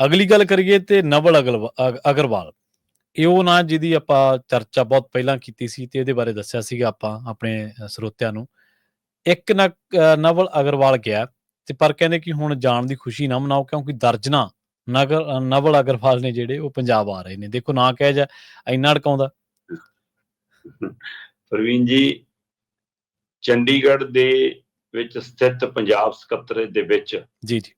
ਅਗਲੀ ਗੱਲ ਕਰੀਏ ਤੇ ਨਵਲ ਅਗਰਵਾਲ। ਇਹ ਉਹ ਨਾਂ ਜਿਹਦੀ ਆਪਾਂ ਚਰਚਾ ਬਹੁਤ ਪਹਿਲਾਂ ਕੀਤੀ ਸੀ ਤੇ ਇਹਦੇ ਬਾਰੇ ਦੱਸਿਆ ਸੀਗਾ ਆਪਾਂ ਆਪਣੇ ਸਰੋਤਿਆਂ ਨੂੰ। ਇੱਕ ਨਵਲ ਅਗਰਵਾਲ ਗਿਆ ਤੇ ਪਰ ਕਹਿੰਦੇ ਕਿ ਹੁਣ ਜਾਣ ਦੀ ਖੁਸ਼ੀ ਨਾ ਮਨਾਓ ਕਿਉਂਕਿ ਦਰਜਨਾ ਨਗਰ ਨਵਲ ਅਗਰਵਾਲ ਨੇ ਜਿਹੜੇ ਉਹ ਪੰਜਾਬ ਆ ਰਹੇ ਨੇ। ਦੇਖੋ ਨਾਂ ਕਹਿ ਜਾ ਇੰਨਾ ਅੜਕਾਉਂਦਾ। ਪ੍ਰਵੀਨ ਜੀ ਚੰਡੀਗੜ੍ਹ ਦੇ ਵਿੱਚ ਸਥਿਤ ਪੰਜਾਬ ਸਕੱਤਰੇਤ ਦੇ ਵਿੱਚ ਜੀ ਜੀ।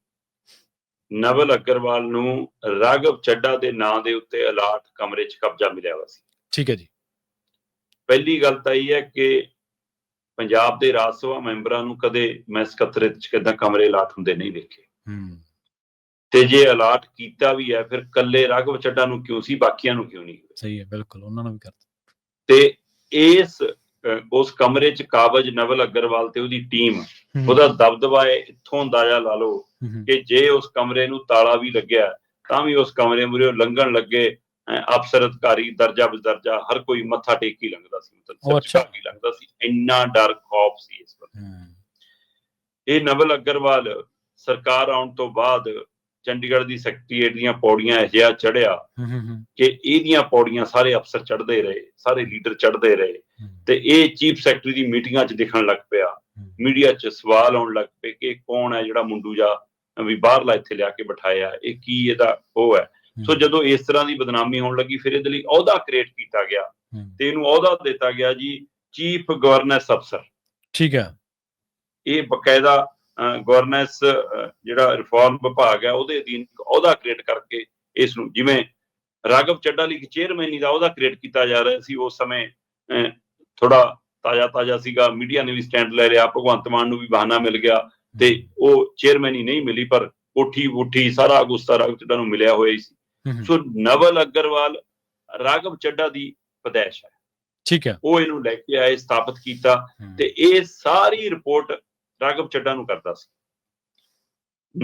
ਨਵਲ ਅਗਰਵਾਲ ਨੂੰ ਰਾਘਵ ਚੱਡਾ ਦੇ ਨਾਂ ਦੇ ਉੱਤੇ ਅਲਾਟ ਕਮਰੇ 'ਚ ਕਬਜ਼ਾ ਮਿਲਿਆ ਹੋਇਆ ਸੀ। ਠੀਕ ਹੈ ਜੀ। ਪਹਿਲੀ ਗੱਲ ਤਾਂ ਇਹ ਹੈ ਕਿ ਪੰਜਾਬ ਦੇ ਰਾਜ ਸਭਾ ਮੈਂਬਰਾਂ ਨੂੰ ਕਦੇ ਮੈਂ ਸਕੱਤਰੇਤ 'ਚ ਕਿਦਾਂ ਕਮਰੇ ਅਲਾਟ ਹੁੰਦੇ ਨਹੀਂ ਦੇਖੇ ਹੂੰ। ਤੇ ਜੇ ਅਲਾਟ ਕੀਤਾ ਵੀ ਹੈ ਫਿਰ ਕੱਲੇ ਰਾਘਵ ਚੱਡਾ ਨੂੰ ਕਿਉਂ ਸੀ ਬਾਕੀਆਂ ਨੂੰ ਕਿਉਂ ਨਹੀਂ ਸਹੀ ਹੈ ਬਿਲਕੁਲ ਉਹਨਾਂ ਨੂੰ ਵੀ ਕਰਤਾ ਤੇ ਇਸ ਉਸ ਕਮਰੇ 'ਚ ਕਾਬਜ ਨਵਲ ਅਗਰਵਾਲ ਤੇ ਉਹਦੀ ਟੀਮ ਹੂੰ, ਉਹਦਾ ਦਬਦਬਾ ਹੈ ਇੱਥੋਂ ਅੰਦਾਜ਼ਾ ਲਾ ਲਓ ਹੂੰ, ਹੂੰ, ਕਿ ਜੇ ਉਸ ਕਮਰੇ ਨੂੰ ਤਾਲਾ ਵੀ ਲੱਗਿਆ ਤਾਂ ਵੀ ਉਸ ਕਮਰੇ ਮੂਹਰੇ ਲੰਘਣ ਲੱਗੇ ਅਫਸਰ ਅਧਿਕਾਰੀ ਦਰਜਾ ਬਦਰਜਾ ਹਰ ਕੋਈ ਮੱਥਾ ਟੇਕ ਹੀ ਲੰਘਦਾ ਸੀ ਮਤਲਬ ਝੁਕਾ ਕੇ ਲੰਘਦਾ ਸੀ ਇੰਨਾ ਡਰ ਖੌਫ ਸੀ ਇਸ ਵਕਤ। ਹੂੰ, ਇਹ ਨਵਲ ਅਗਰਵਾਲ ਸਰਕਾਰ ਆਉਣ ਤੋਂ ਬਾਅਦ ਚੰਡੀਗੜ੍ਹ ਦੀ ਸੈਕਟਰੀਏਟ ਦੀਆਂ ਪੌੜੀਆਂ ਅਜਿਹਾ ਚੜਿਆ ਹੂੰ, ਹੂੰ, ਹੂੰ, ਕਿ ਇਹਦੀਆਂ ਪੌੜੀਆਂ ਸਾਰੇ ਅਫਸਰ ਚੜ੍ਹਦੇ ਰਹੇ ਸਾਰੇ ਲੀਡਰ ਚੜ੍ਹਦੇ ਰਹੇ। ਹੂੰ, ਤੇ ਇਹ ਚੀਫ ਸੈਕਟਰੀ ਦੀ ਮੀਟਿੰਗਾਂ 'ਚ ਦਿਖਣ ਲੱਗ ਪਿਆ। ਮੀਡੀਆ 'ਚ ਸਵਾਲ ਆਉਣ ਲੱਗ ਪਏ ਕਿ ਕੌਣ ਹੈ ਜਿਹੜਾ ਮੁੰਡੂ ਜਾ ਵੀ ਬਾਹਰਲਾ ਇੱਥੇ ਲਿਆ ਕੇ ਬਿਠਾਇਆ ਇਹ ਕੀ ਇਹਦਾ ਉਹ ਹੈ। ਸੋ ਜਦੋਂ ਇਸ ਤਰ੍ਹਾਂ ਦੀ ਬਦਨਾਮੀ ਹੋਣ ਲੱਗੀ ਫਿਰ ਇਹਦੇ ਲਈ ਅਹੁਦਾ ਕ੍ਰੀਏਟ ਕੀਤਾ ਗਿਆ। ਤੇ ਇਹਨੂੰ ਅਹੁਦਾ ਦਿੱਤਾ ਗਿਆ ਜੀ ਚੀਫ ਗਵਰਨੈਂਸ ਅਫਸਰ। ਠੀਕ ਹੈ। ਇਹ ਬਕਾਇਦਾ ਗਵਰਨੈਂਸ ਜਿਹੜਾ ਰਿਫਾਰਮ ਵਿਭਾਗ ਹੈ ਉਹਦੇ ਅਧੀਨ ਅਹੁਦਾ ਕ੍ਰੀਏਟ ਕਰਕੇ ਇਸ ਨੂੰ ਜਿਵੇਂ ਰਾਘਵ ਚੱਡਾ ਲਈ ਚੇਅਰਮੈਨੀ ਦਾ ਅਹੁਦਾ ਕ੍ਰੀਏਟ ਕੀਤਾ ਜਾ ਰਿਹਾ ਸੀ ਉਸ ਸਮੇਂ ਥੋੜਾ ਤਾਜ਼ਾ ਤਾਜ਼ਾ ਸੀਗਾ ਮੀਡੀਆ ਨੇ ਵੀ ਸਟੈਂਡ ਲੈ ਲਿਆ ਭਗਵੰਤ ਮਾਨ ਨੂੰ ਵੀ ਬਹਾਨਾ ਮਿਲ ਗਿਆ ਤੇ ਉਹ ਚੇਅਰਮੈਨੀ ਨਹੀਂ ਮਿਲੀ ਪਰ ਕੋਠੀ ਉਠੀ ਸਾਰਾ ਗੁੱਸਾ ਰਾਘਵ ਚੱਡਾ ਨੂੰ ਮਿਲਿਆ ਹੋਇਆ ਹੀ ਸੀ। ਹੂੰ, ਹੂੰ, ਸੋ ਨਵਲ ਅਗਰਵਾਲ ਰਾਘਵ ਚੱਡਾ ਦੀ ਪਦੈਸ਼ ਹੈ। ਠੀਕ ਹੈ। ਉਹ ਇਹਨੂੰ ਲੈ ਕੇ ਆਏ ਸਥਾਪਿਤ ਕੀਤਾ ਹੂੰ, ਤੇ ਇਹ ਸਾਰੀ ਰਿਪੋਰਟ ਰਾਘਵ ਚੱਡਾ ਨੂੰ ਕਰਦਾ ਸੀ।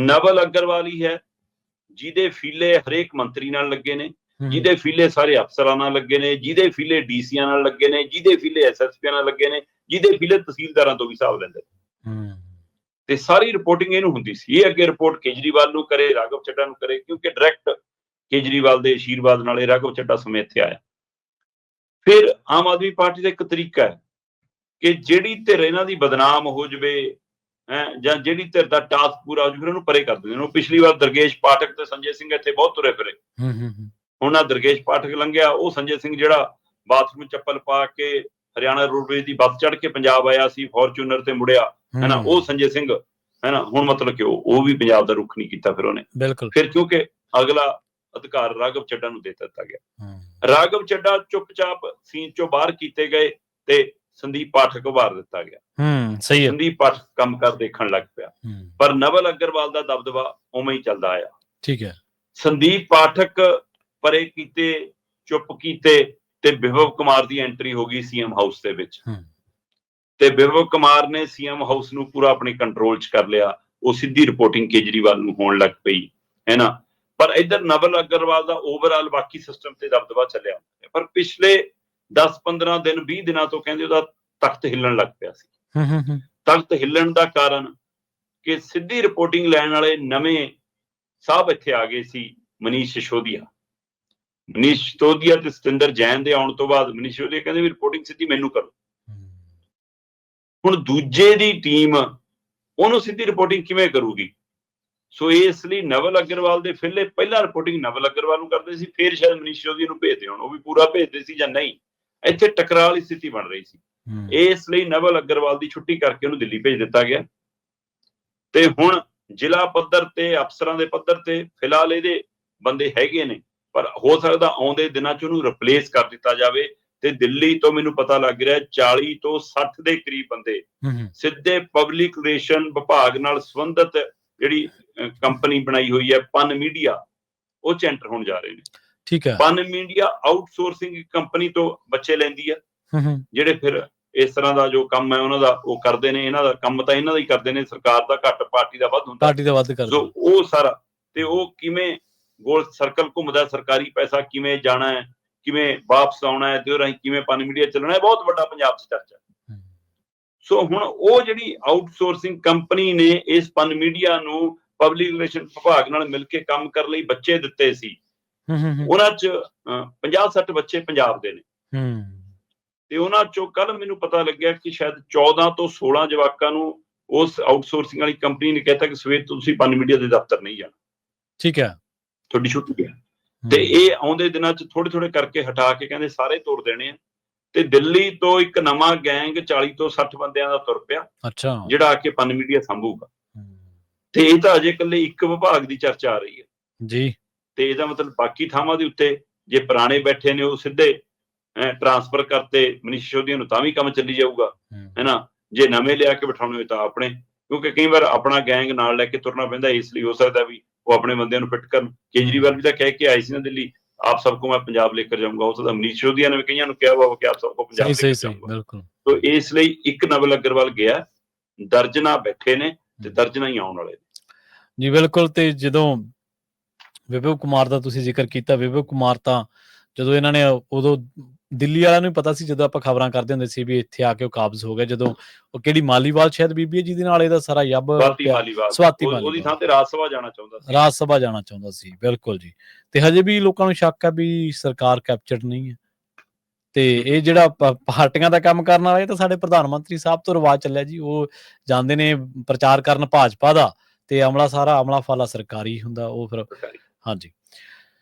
ਨਵਲ ਅਗਰਵਾਲ ਹੀ ਹੈ ਜਿਹਦੇ ਫੀਲੇ ਹਰੇਕ ਮੰਤਰੀ ਨਾਲ ਲੱਗੇ ਨੇ। ਹੂੰ, ਜਿਹਦੇ ਫੀਲੇ ਸਾਰੇ ਅਫਸਰਾਂ ਨਾਲ ਲੱਗੇ ਨੇ ਜਿਹਦੇ ਫੀਲੇ ਡੀਸੀਆਂ ਨਾਲ ਲੱਗੇ ਨੇ ਜਿਹਦੇ ਫੀਲੇ ਐਸਐਸਪੀਆਂ ਨਾਲ ਲੱਗੇ ਨੇ ਜਿਹਦੇ ਫੀਲੇ ਤਹਿਸੀਲਦਾਰਾਂ ਤੋਂ ਵੀ ਹਿਸਾਬ ਲੈਂਦੇ ਨੇ। ਹੂੰ, ਤੇ ਸਾਰੀ ਰਿਪੋਰਟਿੰਗ ਇਹਨੂੰ ਹੁੰਦੀ ਸੀ। ਇਹ ਅੱਗੇ ਰਿਪੋਰਟ ਕੇਜਰੀਵਾਲ ਨੂੰ ਕਰੇ ਰਾਘਵ ਚੱਡਾ ਨੂੰ ਕਰੇ ਕਿਉਂਕਿ ਡਾਇਰੈਕਟ ਕੇਜਰੀਵਾਲ ਦੇ ਅਸ਼ੀਰਵਾਦ ਨਾਲ ਇਹ ਰਾਘਵ ਚੱਡਾ ਸਮੇਂ ਇੱਥੇ ਆਇਆ। ਫਿਰ ਆਮ ਆਦਮੀ ਪਾਰਟੀ ਦਾ ਇੱਕ ਤਰੀਕਾ ਹੈ ਕਿ ਜਿਹੜੀ ਧਿਰ ਇਹਨਾਂ ਦੀ ਬਦਨਾਮ ਹੋ ਜਵੇ ਹੈਂ, ਜਾਂ ਜਿਹੜੀ ਧਿਰ ਦਾ ਟਾਸਕ ਪੂਰਾ ਹੋ ਜਵੇ ਫਿਰ ਉਹਨੂੰ ਪਰੇ ਕਰ ਦਿੰਦੇ ਨੇ। ਉਹ ਪਿਛਲੀ ਵਾਰ ਦਰਗੇਸ਼ ਪਾਠਕ ਤੇ ਸੰਜੇ ਸਿੰਘ ਇੱਥੇ ਬਹੁਤ ਤੁਰੇ ਫਿਰੇ। ਹੂੰ, ਹੂੰ, ਹੂੰ, ਉਹਨਾਂ ਦਰਗੇਸ਼ ਪਾਠਕ ਲੰਘਿਆ ਉਹ ਸੰਜੇ ਸਿੰਘ ਜਿਹੜਾ ਬਾਥਰੂਮ ਚੱਪਲ ਪਾ ਕੇ ਹਰਿਆਣਾ ਰੋਡਵੇਜ਼ ਦੀ ਬੱਸ ਚੜ੍ਹ ਕੇ ਪੰਜਾਬ ਆਇਆ ਸੀ ਫੋਰਚੂਨਰ ਤੇ ਮੁੜਿਆ ਹੈਨਾ ਉਹ ਸੰਜੇ ਸਿੰਘ ਹੈਨਾ ਹੁਣ ਮਤਲਬ ਕਿ ਉਹ ਵੀ ਪੰਜਾਬ ਦਾ ਰੁਖ ਨਹੀਂ ਕੀਤਾ ਫਿਰ ਉਹਨੇ। ਫਿਰ ਕਿਉਂਕਿ ਅਗਲਾ ਅਧਿਕਾਰ ਰਾਘਵ ਚੱਡਾ ਨੂੰ ਦੇ ਦਿੱਤਾ ਗਿਆ। ਹੂੰ, ਰਾਘਵ ਚੱਡਾ ਚੁੱਪਚਾਪ ਸੀਨ ਚੋਂ ਬਾਹਰ ਕੀਤੇ ਗਏ ਤੇ ਸੰਦੀਪ ਪਾਠਕ ਉਭਾਰ ਦਿੱਤਾ ਗਿਆ। ਹੂੰ ਸਹੀ ਹੈ। ਸੰਦੀਪ ਪਾਠਕ ਕੰਮ ਕਰ ਦੇਖਣ ਲੱਗ ਪਿਆ। ਪਰ ਨਵਲ ਅਗਰਵਾਲ ਦਾ ਦਬਦਬਾ ਉਵੇਂ ਹੀ ਚੱਲਦਾ ਆਇਆ। ਠੀਕ ਹੈ। ਸੰਦੀਪ ਪਾਠਕ ਪਰੇ ਕੀਤੇ ਚੁੱਪ ਕੀਤੇ ਤੇ ਵਿਭਵ ਕੁਮਾਰ ਦੀ ਐਂਟਰੀ ਹੋ ਗਈ ਸੀਐਮ ਹਾਊਸ ਦੇ ਵਿੱਚ। ਤੇ ਵਿਭਵ ਕੁਮਾਰ ਨੇ ਸੀਐਮ ਹਾਊਸ ਨੂੰ ਪੂਰਾ ਆਪਣੇ ਕੰਟਰੋਲ 'ਚ ਕਰ ਲਿਆ। ਉਹ ਸਿੱਧੀ ਰਿਪੋਰਟਿੰਗ ਕੇਜਰੀਵਾਲ ਨੂੰ ਹੋਣ ਲੱਗ ਪਈ ਹੈ ਨਾ? ਪਰ ਇਧਰ ਨਵਲ ਅਗਰਵਾਲ ਦਾ ਓਵਰਆਲ ਬਾਕੀ ਸਿਸਟਮ ਤੇ ਦਬਦਬਾ ਚੱਲਿਆ। ਪਰ ਪਿਛਲੇ 10-15 ਦਿਨ 20 ਦਿਨਾਂ ਤੋਂ ਕਹਿੰਦੇ ਉਹਦਾ ਤਖਤ ਹਿੱਲਣ ਲੱਗ ਪਿਆ ਸੀ। ਹੂੰ, ਹੂੰ, ਹੂੰ, ਤਖਤ ਹਿੱਲਣ ਦਾ ਕਾਰਨ ਕਿ ਸਿੱਧੀ ਰਿਪੋਰਟਿੰਗ ਲੈਣ ਵਾਲੇ ਨਵੇਂ ਸਾਹਿਬ ਇੱਥੇ ਆ ਗਏ ਸੀ ਮਨੀਸ਼ ਸਿਸੋਦੀਆ। ਮਨੀਸ਼ ਸਿਸੋਦੀਆ ਤੇ ਸਤਿੰਦਰ ਜੈਨ ਦੇ ਆਉਣ ਤੋਂ ਬਾਅਦ ਮਨੀਸ਼ ਸਿਸੋਦੀਆ ਕਹਿੰਦੇ ਵੀ ਰਿਪੋਰਟਿੰਗ ਸਿੱਧੀ ਮੈਨੂੰ ਕਰੋ। ਹੁਣ ਦੂਜੇ ਦੀ ਟੀਮ ਉਹਨੂੰ ਸਿੱਧੀ ਰਿਪੋਰਟਿੰਗ ਕਿਵੇਂ ਕਰੂਗੀ? ਸੋ ਇਸ ਲਈ ਨਵਲ ਅਗਰਵਾਲ ਦੇ ਫਿੱਲੇ ਪਹਿਲਾਂ ਰਿਪੋਰਟਿੰਗ ਨਵਲ ਅਗਰਵਾਲ ਨੂੰ ਕਰਦੇ ਸੀ ਫਿਰ ਸ਼ਾਇਦ ਮਨੀਸ਼ ਸਿਸੋਦੀਆ ਨੂੰ ਭੇਜਦੇ ਹੋਣ। ਉਹ ਵੀ ਪੂਰਾ ਭੇਜਦੇ ਸੀ ਜਾਂ ਨਹੀਂ? ਇੱਥੇ ਟਕਰਾਅ ਵਾਲੀ ਸਥਿਤੀ ਬਣ ਰਹੀ ਸੀ। ਇਸ ਲਈ ਨਵਲ ਅਗਰਵਾਲ ਦੀ ਛੁੱਟੀ ਕਰਕੇ ਉਹਨੂੰ ਦਿੱਲੀ ਭੇਜ ਦਿੱਤਾ ਗਿਆ। ਤੇ ਹੁਣ ਜ਼ਿਲ੍ਹਾ ਪੱਧਰ ਤੇ ਅਫਸਰਾਂ ਦੇ ਪੱਧਰ ਤੇ ਫਿਲਹਾਲ ਇਹਦੇ ਬੰਦੇ ਹੈਗੇ ਨੇ। ਪਰ ਹੋ ਸਕਦਾ ਆਉਂਦੇ ਦਿਨਾਂ 'ਚ ਉਹਨੂੰ ਰਿਪਲੇਸ ਕਰ ਦਿੱਤਾ ਜਾਵੇ ਤੇ ਦਿੱਲੀ ਤੋਂ ਮੈਨੂੰ ਪਤਾ ਲੱਗ ਰਿਹਾ 40 ਤੋਂ 60 ਦੇ ਕਰੀਬ ਬੰਦੇ ਸਿੱਧੇ ਪਬਲਿਕ ਰਿਲੇਸ਼ਨ ਵਿਭਾਗ ਨਾਲ ਸੰਬੰਧਿਤ ਜਿਹੜੀ ਕੰਪਨੀ ਬਣਾਈ ਹੋਈ ਹੈ ਪਨ ਮੀਡੀਆ ਉਹ ਚ ਐਂਟਰ ਹੋਣ ਜਾ ਰਹੇ ਨੇ। ਠੀਕ ਹੈ। ਪਨ ਮੀਡੀਆ ਆਊਟਸੋਰਸਿੰਗ ਕੰਪਨੀ ਤੋਂ ਬੱਚੇ ਲੈਂਦੀ ਹੂੰ, ਜਿਹੜੇ ਫਿਰ ਇਸ ਤਰ੍ਹਾਂ ਦਾ ਜੋ ਕੰਮ ਹੈ ਉਹਨਾਂ ਦਾ ਉਹ ਕਰਦੇ ਨੇ ਇਹਨਾਂ ਦਾ ਕੰਮ ਤਾਂ ਇਹਨਾਂ ਦਾ ਹੀ ਕਰਦੇ ਨੇ ਸਰਕਾਰ ਦਾ ਘੱਟ ਪਾਰਟੀ ਦਾ ਵੱਧ ਹੁੰਦਾ। ਪਾਰਟੀ ਦਾ ਵੱਧ ਕਰ ਸੋ ਉਹ ਸਾਰਾ ਤੇ ਉਹ ਕਿਵੇਂ ਗੋਲ ਸਰਕਲ ਘੁੰਮਦਾ ਸਰਕਾਰੀ ਪੈਸਾ ਕਿਵੇਂ ਜਾਣਾ ਹੈ ਕਿਵੇਂ ਵਾਪਸ ਆਉਣਾ ਹੈ ਤੇ ਉਹ ਰਾਹੀਂ ਕਿਵੇਂ ਪਨ ਮੀਡੀਆ ਚੱਲਣਾ ਹੈ ਬਹੁਤ ਵੱਡਾ ਪੰਜਾਬ 'ਚ ਚਰਚਾ ਸੋ ਹੁਣ ਉਹ ਜਿਹੜੀ ਆਊਟਸੋਰਸਿੰਗ ਕੰਪਨੀ ਨੇ ਇਸ ਪਨ ਮੀਡੀਆ ਨੂੰ ਪਬਲਿਕ ਰਿਲੇਸ਼ਨ ਵਿਭਾਗ ਨਾਲ ਮਿਲ ਕੇ ਕੰਮ ਕਰਨ ਲਈ ਬੱਚੇ ਦਿੱਤੇ ਸੀ ਹੂੰ ਹੂੰ ਹੂੰ, ਉਹਨਾਂ 'ਚ 50-60 ਬੱਚੇ ਪੰਜਾਬ ਦੇ ਨੇ। ਹੂੰ। ਤੇ ਉਹਨਾਂ 'ਚੋਂ ਕੱਲ ਮੈਨੂੰ ਪਤਾ ਲੱਗਿਆ ਕਿ ਸ਼ਾਇਦ 14 ਤੋਂ 16 ਜਵਾਕਾਂ ਨੂੰ ਉਸ ਆਊਟਸੋਰਸਿੰਗ ਵਾਲੀ ਕੰਪਨੀ ਨੇ ਕਹਿਤਾ ਕਿ ਸਵੇਰ ਤੋਂ ਤੁਸੀਂ ਪਨ ਮੀਡੀਆ ਦੇ ਦਫ਼ਤਰ ਨਹੀਂ ਜਾਣਾ। ਠੀਕ ਹੈ। ਤੁਹਾਡੀ ਛੁੱਟੀ ਹੈ। ਤੇ ਇਹ ਆਉਂਦੇ ਦਿਨਾਂ 'ਚ ਥੋੜੇ ਥੋੜੇ ਕਰਕੇ ਹਟਾ ਕੇ ਕਹਿੰਦੇ ਸਾਰੇ ਤੋੜ ਦੇਣੇ ਆ। ਤੇ ਦਿੱਲੀ ਤੋਂ ਇੱਕ ਨਵਾਂ ਗੈਂਗ 40 ਤੋਂ 60 ਬੰਦਿਆਂ ਦਾ ਤੁਰ ਪਿਆ ਅੱਛਾ। ਜਿਹੜਾ ਆ ਕੇ ਪਨ ਮੀਡੀਆ ਸੰਭੂਗਾ। ਤੇ ਇਹ ਤਾਂ ਅਜੇ ਇਕੱਲੇ ਇੱਕ ਵਿਭਾਗ ਦੀ ਚਰਚਾ ਆ ਰਹੀ ਹੈ। ਜੀ। ਤੇ ਇਹਦਾ ਮਤਲਬ ਬਾਕੀ ਥਾਵਾਂ ਦੇ ਉੱਤੇ ਜੇ ਪੁਰਾਣੇ ਬੈਠੇ ਨੇ ਉਹ ਸਿੱਧੇ ਟਰਾਂਸਫਰ ਕਰਤੇ ਮਨੀਸ਼ ਸਿਸੋਦੀਆ ਨੂੰ ਤਾਂ ਵੀ ਕੰਮ ਚੱਲੀ ਜਾਊਗਾ। ਹੈਨਾ? ਜੇ ਨਵੇਂ ਲਿਆ ਕੇ ਬਿਠਾਉਣੇ ਤਾਂ ਆਪਣੇ। ਕਿਉਂਕਿ ਕਈ ਵਾਰ ਆਪਣਾ ਗੈਂਗ ਨਾਲ ਲੈ ਕੇ ਤੁਰਨਾ ਪੈਂਦਾ ਇਸ ਲਈ ਹੋ ਸਕਦਾ ਵੀ ਉਹ ਆਪਣੇ ਬੰਦਿਆਂ ਨੂੰ ਫਿੱਟ ਕਰਨ ਕੇਜਰੀਵਾਲ ਵੀ ਤਾਂ ਕਹਿ ਕੇ ਆਏ ਸੀ ਨਾ ਦਿੱਲੀ ਆਪ ਸਭ को मैं पंजाब लेकर जाऊंगा ਹੋ ਸਕਦਾ ਮਨੀਸ਼ ਸਿਸੋਦੀਆ ਨੇ ਵੀ ਕਈਆਂ ਨੂੰ ਕਿਹਾ ਵਾ ਕਿ ਆਪ ਸਭ को पंजाब ਸਹੀ ਸਹੀ लेकर ਸਹੀ जाऊंगा ਬਿਲਕੁਲ ਤੋ ਇਸ ਲਈ ਇੱਕ ਨਵਲ ਅਗਰਵਾਲ ਗਿਆ ਦਰਜਨਾ ਬੈਠੇ ਨੇ ਤੇ ਦਰਜਨਾ ਹੀ ਆਉਣ ਵਾਲੇ ਨੇ। ਜੀ ਬਿਲਕੁਲ ਤੇ ਜਦੋਂ ਵਿਵੇਕ ਕੁਮਾਰ ਦਾ ਤੁਸੀਂ ਜ਼ਿਕਰ ਕੀਤਾ ਵਿਵੇਕ ਕੁਮਾਰ ਤਾਂ ਜਦੋਂ ਇਹਨਾਂ ਨੇ ਉਦੋਂ ਦਿੱਲੀ ਵਾਲਿਆਂ ਨੂੰ ਪਤਾ ਸੀ ਜਦੋਂ ਆਪਾਂ ਖਬਰਾਂ ਕਰਦੇ ਹੁੰਦੇ ਸੀ ਵੀ ਇੱਥੇ ਆ ਕੇ ਉਹ ਕਾਬਜ਼ ਹੋ ਗਿਆ ਜਦੋਂ ਉਹ ਕਿਹੜੀ ਮਾਲੀਵਾਲ ਸ਼ਾਇਦ ਬੀਬੀ ਹੈ ਜਿਹਦੇ ਨਾਲ ਇਹਦਾ ਸਾਰਾ ਯੱਬ ਸਵਾਤੀ। ਮਾਲੀਵਾਲ। ਸਵਾਤੀ ਉਹਦੀ। ਥਾਂ ਤੇ ਰਾਜ ਸਭਾ ਜਾਣਾ ਚਾਹੁੰਦਾ ਸੀ। ਰਾਜ ਸਭਾ ਜਾਣਾ ਚਾਹੁੰਦਾ ਸੀ ਬਿਲਕੁਲ ਜੀ। ਤੇ ਹਜੇ ਵੀ ਲੋਕਾਂ ਨੂੰ ਸ਼ੱਕ ਹੈ ਵੀ ਸਰਕਾਰ ਕੈਪਚਰਡ ਨਹੀਂ ਹੈ। ਤੇ ਇਹ ਜਿਹੜਾ ਪਾਰਟੀਆਂ ਦਾ ਕੰਮ ਕਰਨ ਵਾਲਾ ਇਹ ਤਾਂ ਸਾਡੇ ਪ੍ਰਧਾਨ ਮੰਤਰੀ ਸਾਹਿਬ ਤੋਂ ਰਿਵਾਜ ਚੱਲਿਆ ਜੀ। ਉਹ ਜਾਂਦੇ ਨੇ ਪ੍ਰਚਾਰ ਕਰਨ ਭਾਜਪਾ ਦਾ ਤੇ ਅਮਲਾ ਸਾਰਾ ਅਮਲਾ ਫਾਲਾ ਸਰਕਾਰੀ ਹੁੰਦਾ ਉਹ ਫਿਰ ਹਾਂਜੀ।